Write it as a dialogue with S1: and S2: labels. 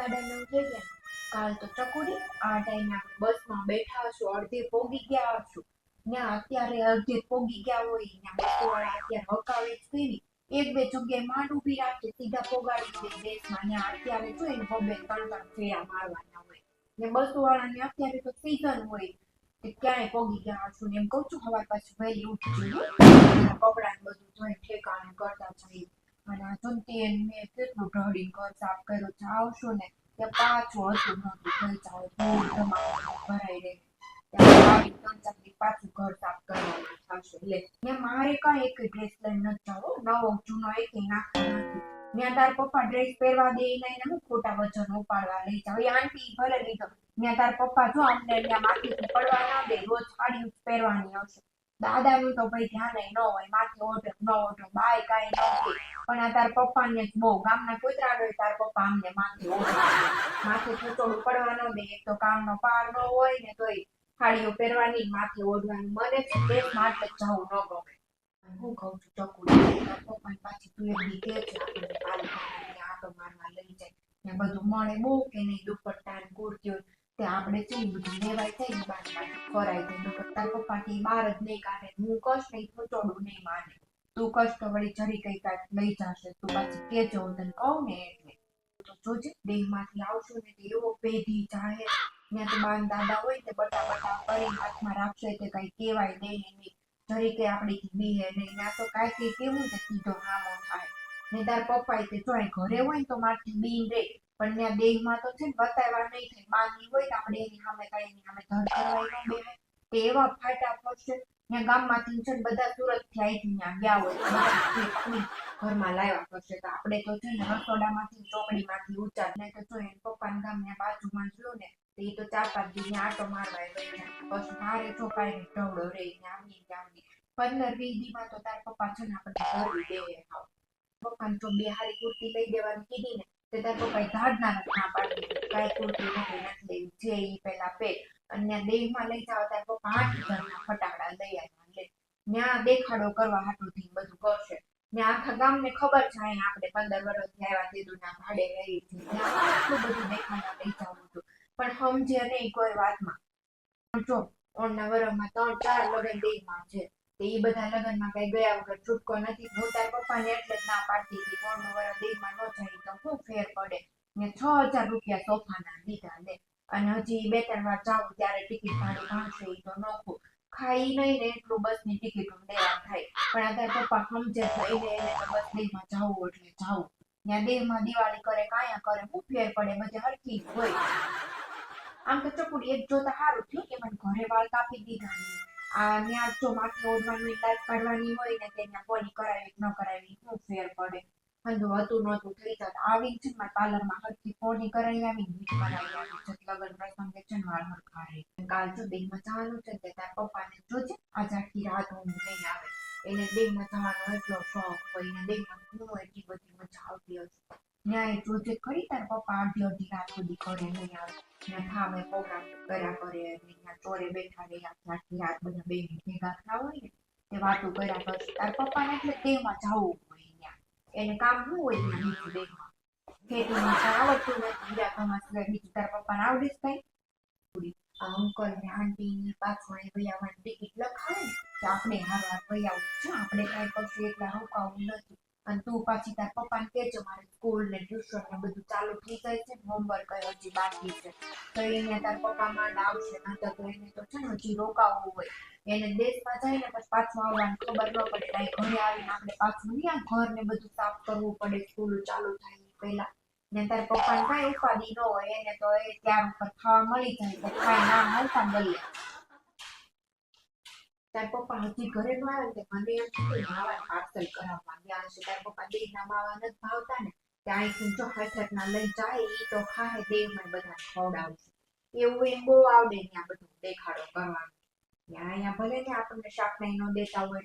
S1: સાડા નવ ગયા કાલ તો ચકુડી આ ટાઈમે આપણે બસમાં બેઠા હશું, અડધે પોગી ગયા હશું. ના અત્યારે અડધે પોગી ગયા હોય ને બસવાળા અત્યારે હકાવે કેવી એક બે જગ્યાએ માંડ ઊભી રાખે, સીધા પોગાડી દે દેશમાં ત્યાં અત્યારે જો એને બબે ત્રણ ત્રણ ફેરા મારવાના હોય. ને બસવાળાને અત્યારે તો સીઝન હોય ક્યાંય પોગી ગયા હશું ને એમ કહું છું, હવાર પાછું વહેલી ઉઠી જઈએ કપડા ને બધું જોઈ ઠેકાણે કરતા જઈએ. અને જંતી એને કેટલું ઢળીને ઘર સાફ કર્યો. ચાવશો ને તે પાછું હતું જાય ધૂળ ધમાલ ભરાઈ રહે. ઘર મારે કાંઈ ડ્રેસ લઈને જાવો નવો, જૂનો એક નાખતો ત્યાં તાર પપ્પા ડ્રેસ પહેરવા દે ને હું ખોટા વજન ઉપાડવા લઈ જાવ એ આંટી ભલે લીધો. ત્યાં તાર પપ્પા જો અમને ત્યાં માથેથી પડવા ના દે, રોજ સાડી પહેરવાની આવશે. દાદાનું તો ભાઈ ધ્યાન ન હોય, માથે ઓઢો ન ઓઢો, બાય કાંઈ ન પણ આ તાર પપ્પાને બહુ, ગામના કૂતરા હોય, તાર પપ્પા અમને માથે ઓઢે. માથે થોડું પડવા ન દે એક તો કામનો પાર ન હોય ને તોય સાડીઓ પહેરવાની, માથે ઓઢવાની. મને તે માટે જવું ન ગમે. હું કહું છું ચકુડી પપ્પા પાછી તું એક કે છે આ તો મારવા લઈ જાય. ને બધું મળે, બહુ કે નહીં દુપટ્ટા ને કુર્તીઓ તે આપણે છે ને થાય ને બાર બાર કરાય છે નકર તાર પપ્પા કે બહાર જ નહીં કાઢે હું કશ નહીં, તો નહીં માને. તું કશ તો વળી જરી કઈ કાંઈક લઈ જશે, તું પાછી કેજો, હું તને કહું ને એટલે. તો જોજે, દેહમાંથી આવશું ને એવો પેઢી જાહે. ત્યાં તો બાન દાદા હોય તે બટા બટા કરી હાથમાં રાખશે તે કઈ કહેવાય નહીં નહીં જરી કે આપણી બીહે નહીં. ત્યાં તો કાંઈ કઈ કેવું ને સીધો હામો થાય. ને તાર પપ્પા તે જો ઘરે હોય તો મારથી બીન રે પણ ત્યાં દેહમાં તો છે ને બતાવવા નહીં થાય. માની હોય તો આપણે એની સામે કઈ એની સામે ધર કરવાય બેહે તે એવા ફાટા પડશે. ત્યાં ગામમાંથી છે ને બધા સુરતથી અહીંથી ત્યાં ગયા હોય. જે ઘરમાં લાવ્યા કરશે. તો આપણે તો છે ને રસોડામાંથી, ચોકડીમાંથી ઊંચા નહીં તો જો એને પપ્પાના ગામના બાજુમાં જોયું ને એ તો ચાર પાંચ દી આટો મારવા આવ્યો બસ મારે કાંઈ ઢવડો રે આમની આમની પંદર વીસ દીમાં તો તાર પપ્પા છે ને આપણને ઘરવી દે પપ્પાને તો બે હારી કુર્તી લઈ દેવાની કીધી ને તે તાર પપ્પાએ નથી ના પાડી કાંઈ કુર્તી નથી નથી જે ઈ પેલા પે અને દેહમાં લઈ જાવ તાર પપ્પા આઠ ઘરના ફટાકડા લઈ આવ્યા એટલે ત્યાં દેખાડો કરવા હાટું થી બધું કરશે. ને આખા ગામને ખબર છે અહીંયા આપણે પંદર વર્ષથી આવ્યા દીધું ના ભાડે રહી છે આટલું બધું દેખાડા લઈ જવું હતું. પણ સમજે નહીં કોઈ વાતમાં. જો, ઓણના વરમાં ત્રણ ચાર લગ્ન દેહમાં છે. તે એ બધા લગ્નમાં કઈ ગયા વગર છૂટકો નથી. હું તાર પપ્પાને એટલે જ ના પાડતી હતી કોણ વર દેહમાં ન જાય તો શું ફેર પડે? ને છ હજાર રૂપિયા સોફાના દીધા લે. અને હજી બે ત્રણ વાર જાઉં ત્યારે ટિકિટ ભાડું ભાણશે એ તો નોખું. ખાઈ નહીં ને એટલું બસની ટિકિટ દેવા થાય. પણ તાર પપ્પા સમજે થઈ એને એને તો બસ દેહમાં જાવું એટલે જાવું. ત્યાં દેહમાં દિવાળી કરે કાયા કરે, શું ફેર પડે? બધે હરખી હોય. આમ તો ચકુડી એક જોતા સારું થયું કે મને ઘરે વાળ કાપી દીધા ને આ માથે ઓઢવાનું લાઈટ કરવાની હોય ને તેના બોલી કરાવી ન કરાવી, શું ફેર પડે? હંધુ હતું નહોતું, થઈ જત. આવી છે મારા પાર્લરમાં હરખી પોની કરાવી આવી ને કરાવી આવી. છે લગન પ્રસંગે છે ને વાળ હરખા કાલ જો બેંકમાં જવાનું છે તે તાર પપ્પાને જોજે, આજ આખી રાત હું નહીં આવે. એને બેંકમાં જવાનો એટલો શોખ હોય ને બેંકમાં હું એટલી બધી મજા આવતી ન્યાય પ્રોજેક્ટ કરી તાર પપ્પા અડધી અડધી રાત સુધી કરે નહીં આવે થામે પ્રોગ્રામ કર્યા કરે ને ત્યાં ચોરે બેઠા રહ્યા આખી રાત બધા બે ભેગા થયા હોય ને તે વાતો કર્યા કરે તાર પપ્પાને એટલે તેમાં જવું હોય ત્યાં એને કામ શું હોય ત્યાં બીજું દેખમાં ખેતીમાં આવડતું નથી બીજા કામમાં સિવાય બીજું તાર પપ્પાને આવડી જ કઈ આ અંકલ ને આંટી ની પાછળ ભાઈ ટિકિટ લખાવે ને આપણે હાર હાર ભાઈ આવું આપણે કાંઈ કશું એટલા રોકાવું નથી અને તું પાછી તાર પપ્પાને કહેજો, મારે સ્કૂલ ને ટ્યુશન ને બધું ચાલુ થઈ જાય છે હોમવર્ક હજી બાકી છે. તો એને તાર પપ્પા માંડ આવશે, નહીતર તો એને તો છે ને હજી રોકાવું હોય. એને દેશમાં જાય ને પછી પાછું આવવાની ખબર ન પડે, કાંઈ ઘરે આવીને આપણે પાછું નહીં ઘર ને બધું સાફ કરવું પડે સ્કૂલ ચાલુ થાય એ પહેલા. ને તાર પપ્પાને કાંઈ ઉપાધિ ન હોય, એને તો એ ત્યાં ઉપર ખાવા મળી જાય તો ખાઈ ના હાલતા મળે તાર પપ્પા હજી ઘરે ન આવે ને મને એમ થયું માવા પાર્સલ કરાવવા ગયા હશે. તાર પપ્પા દેહના માવા નથી ભાવતા ને ત્યાં અહીંથી જો હઠ ના લઈ જાય એ તો ખાય દેહમાં બધા ખવડાવશે. એવું એમ બહુ આવડે ત્યાં બધું દેખાડો કરવાનો. ત્યાં અહીંયા ભલે ને આપણને શાક નહીં ન દેતા હોય